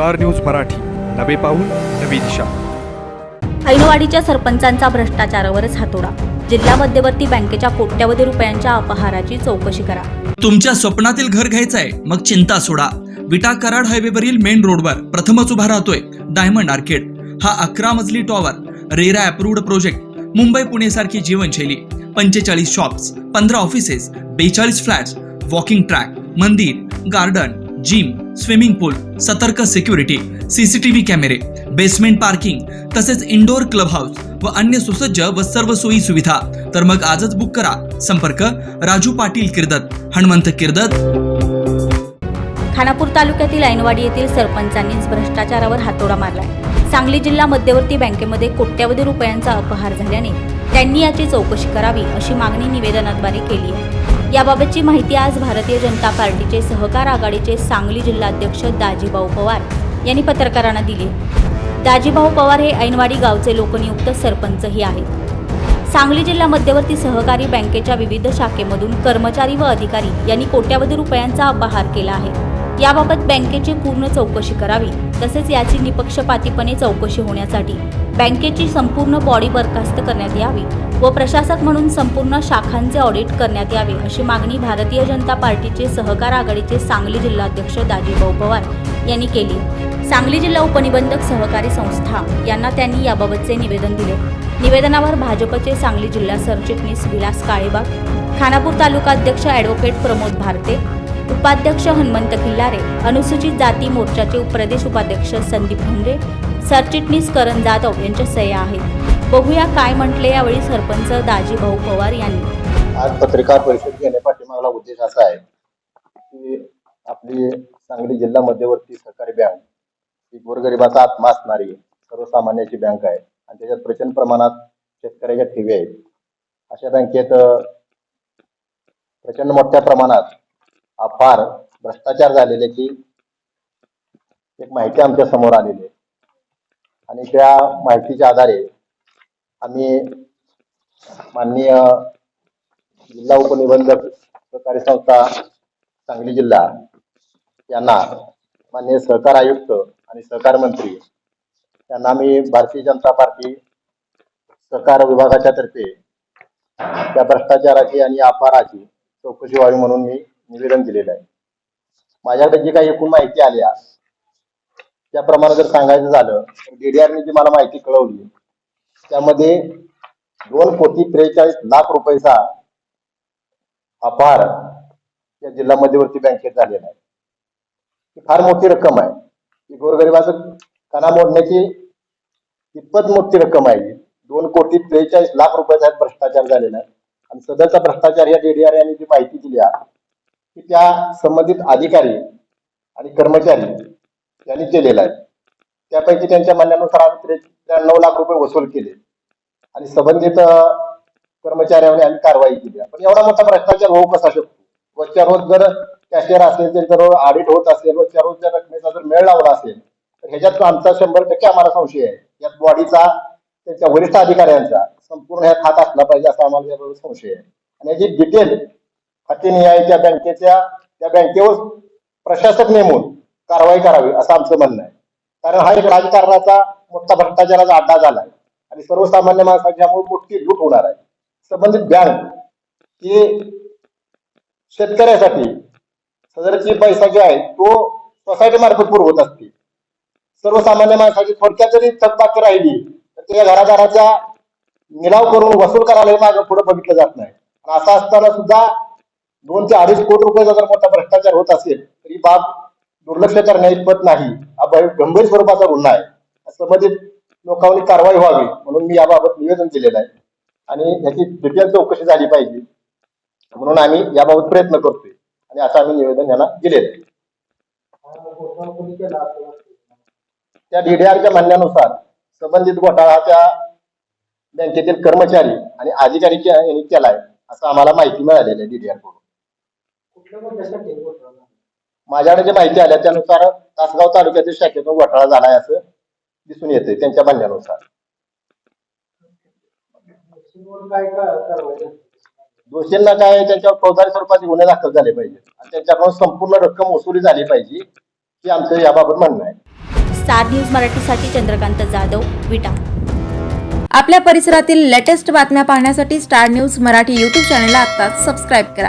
Star news Marathi. नवे पाऊल नवी दिशा. ऐनवाडीच्या सरपंचांचा भ्रष्टाचारावरच हातोडा. जिल्हा मध्यवर्ती बँकेच्या कोट्यवधी रुपयांच्या अपहाराची चौकशी करा. तुमच्या स्वप्नातील घर घ्यायचंय मग चिंता सोडा. विटा कराड हायवेवरील मेन रोडवर प्रथमच उभा राहतोय डायमंड आर्केड. हा अकरा मजली tower RERA approved project Mumbai Pune सारखी जीवनशैली पंचेचाळीस शॉप्स पंधरा ऑफिसेस बेचाळीस फ्लॅट्स वॉकिंग ट्रॅक मंदिर गार्डन जिम स्विमिंग पूल सतर्क सिक्युरिटी सीसीटीव्ही कॅमेरे बेसमेंट पार्किंग तसेच इंडोर क्लब हाऊस व अन्य सुसज्ज व सर्व सोयी सुविधा. तर मग आजच बुक करा. संपर्क राजू पाटील किर्दत हनुमंत किर्दत. खानापूर तालुक्यातील ऐनवाडी येथील सरपंचांनीच भ्रष्टाचारावर हातोडा मारलाय. सांगली जिल्हा मध्यवर्ती बँकेमध्ये कोट्यावधी रुपयांचा अपहार झाल्याने त्यांनी याची चौकशी करावी अशी मागणी निवेदनाद्वारे केली आहे. याबाबतची माहिती आज भारतीय जनता पार्टीचे सहकार आघाडीचे सांगली जिल्हाध्यक्ष दाजीभाऊ पवार यांनी पत्रकारांना दिली. दाजीभाऊ पवार हे ऐनवाडी गावचे लोकनियुक्त सरपंचही आहेत. सांगली जिल्हा मध्यवर्ती सहकारी बँकेच्या विविध शाखेमधून कर्मचारी व अधिकारी यांनी कोट्यावधी रुपयांचा अपहार केला आहे. याबाबत बँकेची पूर्ण चौकशी करावी तसेच याची निपक्षपातीपणे चौकशी होण्यासाठी बँकेची संपूर्ण बॉडी बरखास्त करण्यात यावी व प्रशासक म्हणून संपूर्ण शाखांचे ऑडिट करण्यात यावे अशी मागणी भारतीय जनता पार्टीचे सहकार आघाडीचे सांगली जिल्हाध्यक्ष दाजीभाऊ पवार यांनी केली. सांगली जिल्हा उपनिबंधक सहकारी संस्था यांना त्यांनी याबाबतचे निवेदन दिले. निवेदनावर भाजपचे सांगली जिल्हा सरचिटणीस विलास काळेबाग खानापूर तालुका अध्यक्ष ॲडव्होकेट प्रमोद भारते उपाध्यक्ष हनुमंत किल्लारे अनुसूचित जाती मोर्चाचे प्रदेश उपाध्यक्ष संदीप भुमरे सरचिटणीस करण जाधव यांच्या सह्या आहेत. बघूया काय म्हटले यावेळी सरपंच दाजीभाऊ पवार यांनी. आज पत्रकार परिषद घेण्या पाठीमागला उद्देश असा आहे की आपली सांगली जिल्हा मध्यवर्ती सहकारी बँक ही गोरगरिबाचा आत्मा असणारी सर्वसामान्याची बँक आहे आणि त्याच्यात प्रचंड प्रमाणात शेतकऱ्याच्या ठेवी आहेत. अशा बँकेत प्रचंड मोठ्या प्रमाणात अपार भ्रष्टाचार झालेल्याची एक माहिती आमच्यासमोर आलेली आहे. आणि त्या माहितीच्या आधारे आम्ही माननीय जिल्हा उपनिबंधक सहकारी संस्था सांगली जिल्हा यांना माननीय सहकार आयुक्त आणि सहकार मंत्री यांना मी भारतीय जनता पार्टी सहकार विभागाच्या तर्फे त्या भ्रष्टाचाराची आणि अपहाराची चौकशी व्हावी म्हणून मी निवेदन दिलेलं आहे. माझ्याकडे जी काही एकूण माहिती आली त्याप्रमाणे जर सांगायचं झालं तर DDR जी मला माहिती कळवली त्यामध्ये दोन कोटी त्रेचाळीस लाख रुपयेचा अपहार या जिल्हा मध्यवर्ती बँकेत झालेला आहे. ही फार मोठी रक्कम आहे. ही गोरगरिबाचं कणा मोडण्याची इतपत मोठी रक्कम आहे दोन कोटी त्रेचाळीस लाख रुपयाचा भ्रष्टाचार झालेला आहे. आणि सदरचा भ्रष्टाचार या डीडीआर यांनी जी माहिती दिली आहे की त्या संबंधित अधिकारी आणि कर्मचारी यांनी केलेला आहे. त्यापैकी त्यांच्या म्हणण्यानुसार आम्ही त्र्याण्णव लाख रुपये वसूल केले. आणि संबंधित कर्मचाऱ्यांनी आम्ही कारवाई केली. पण एवढा मोठा भ्रष्टाचार होऊ कसा शकतो? रोजच्या रोज जर कॅशियर असेल तर रोज ऑडिट होत असेल रोजच्या रोज जर रकमेचा जर मेळ लावला असेल तर ह्याच्यात आमचा शंभर टक्के आम्हाला संशय आहे. यात बॉडीचा त्यांच्या वरिष्ठ अधिकाऱ्यांचा संपूर्ण ह्यात हात असला पाहिजे असा आम्हाला याबरोबर संशय आहे. आणि याची डिटेल खातेनिहाय त्या बँकेच्या त्या बँकेवर प्रशासक नेमून कारवाई करावी असं आमचं म्हणणं आहे. कारण हा एक राजकारणाचा मोठा भ्रष्टाचाराचा अड्डा झाला आहे आणि सर्वसामान्य माणसाची यामुळे मोठी लूट होणार आहे. संबंधित बँक हे शेतकऱ्यासाठी सदरची पैसा जो आहे तो सोसायटी मार्फत पुरवत असते. सर्वसामान्य माणसाची थोडक्यात जरी थकबाकी राहिली तर त्या घरादाराचा निलाव करून वसूल करायला मागं पुढे बघितलं जात नाही. असं असताना सुद्धा दोन ते अडीच कोटी रुपयाचा जर मोठा भ्रष्टाचार होत असेल तर ही बाब दुर्लक्ष करण्या इतपत नाही. हा गंभीर स्वरूपाचा गुन्हा आहे. संबंधित लोकांनी कारवाई व्हावी म्हणून मी याबाबत निवेदन दिलेलं आहे. आणि याची डिटेल चौकशी झाली पाहिजे म्हणून आम्ही याबाबत प्रयत्न करतोय. आणि असं आम्ही निवेदन यांना दिलेलं आहे. त्या डीडीआरच्या म्हणण्यानुसार संबंधित घोटाळा त्या बँकेतील कर्मचारी आणि अधिकारी यांनी केलाय असं आम्हाला माहिती मिळालेली आहे डीडीआरकडून. माझ्याकडे जे माहिती आल्या त्यानुसार तासगाव तालुक्यातील शाखेतून घोटाळा झालाय असं दिसून येते त्यांच्या म्हणण्यानुसार. दोषींना काय त्यांच्यावर फौजदारी स्वरूपाचे गुन्हे दाखल झाले पाहिजे आणि त्यांच्याकडून संपूर्ण रक्कम वसुली झाली पाहिजे ही आमचं याबाबत म्हणणं आहे. स्टार न्यूज मराठीसाठी चंद्रकांत जाधव विटा. आपल्या परिसरातील लेटेस्ट बातम्या पाहण्यासाठी स्टार न्यूज मराठी यूट्यूब चॅनलला आत्ताच सबस्क्राईब करा.